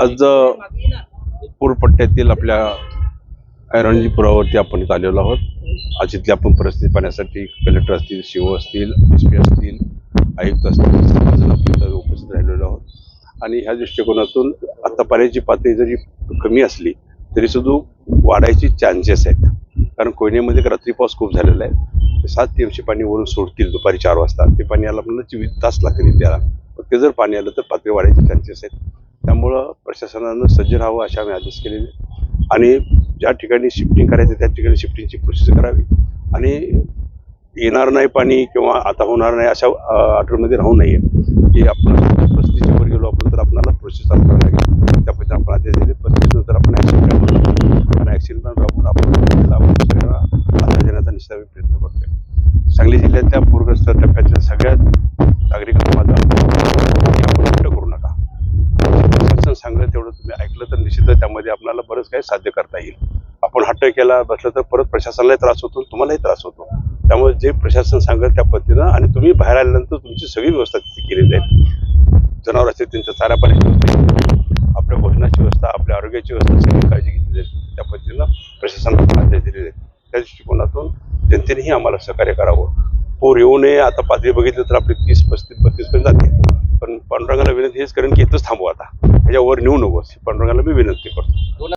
आज पूरपट्ट्यातील आपल्या रणजी पुरावरती आपण इथं आलेलो आहोत. आज इथली आपण परिस्थिती पाहण्यासाठी कलेक्टर असतील शिव असतील एस पी असतील आयुक्त असतील सर्वजण आपण इथं उपस्थित राहिलेलो आहोत. आणि ह्या दृष्टिकोनातून आता पाण्याची पातळी जरी कमी असली तरी सुद्धा वाढायची चान्सेस आहेत. कारण कोयनेमध्ये रात्री पाऊस खूप झालेला आहे. सात टीएमसी पाणी वरून सोडतील दुपारी चार वाजता. ते पाणी आलं आपल्याला चोवीस तास लागतील त्याला ते जर पाणी आलं तर पातळी वाढायचे चान्सेस आहेत. त्यामुळं प्रशासनानं सज्ज राहावं अशा आम्ही आदेश केलेले. आणि ज्या ठिकाणी शिफ्टिंग करायचं त्या ठिकाणी शिफ्टिंगची प्रोसेस करावी. आणि येणार नाही पाणी किंवा आता होणार नाही अशा आठवणमध्ये राहू नये. की आपण पस्तीसच्या वर गेलो आपण तर आपल्याला प्रोसेस चालू करावं लागेल त्या पद्धतीने आपण आदेश दिले परिस्थितीनंतर आपण ॲक्सिडेंट प्लॅन आणि राबवून आपण आपण सगळ्यांना आधार देण्याचा निश्चित प्रयत्न करतोय. सांगली जिल्ह्यातल्या पूरग्रस्त टप्प्यातल्या सगळ्यात नागरिकांना माझा आपण हट्ट करू नका प्रशासन सांगलं तेवढं तुम्ही ऐकलं तर निश्चितच त्यामध्ये आपल्याला बरंच काही साध्य करता येईल. आपण हट्ट केला बसलं तर परत प्रशासनालाही त्रास होतो तुम्हालाही त्रास होतो. त्यामुळे जे प्रशासन सांगेल त्या पद्धतीनं आणि तुम्ही बाहेर आल्यानंतर तुमची सगळी व्यवस्था तिथे केली जाईल. जनावर असते त्यांच्या चारा पाण्याची व्यवस्था आपल्या भोजनाची व्यवस्था आपल्या आरोग्याची व्यवस्था सगळी काळजी घेतली जाईल. त्या पद्धतीनं प्रशासनाला आदेश दिले जाईल त्या दृष्टिकोनातून जनतेनेही आम्हाला सहकार्य करावं. पूर येऊ नये आता पातळी बघितलं तर आपली तीस पस्तीस बत्तीस पर्यंत जाते. पांडुरंगाला विनंती हेच करेन की इथंच थांबू आता. ह्याच्यावर नेऊ नकोस. पांडुरंगाला मी विनंती करतो.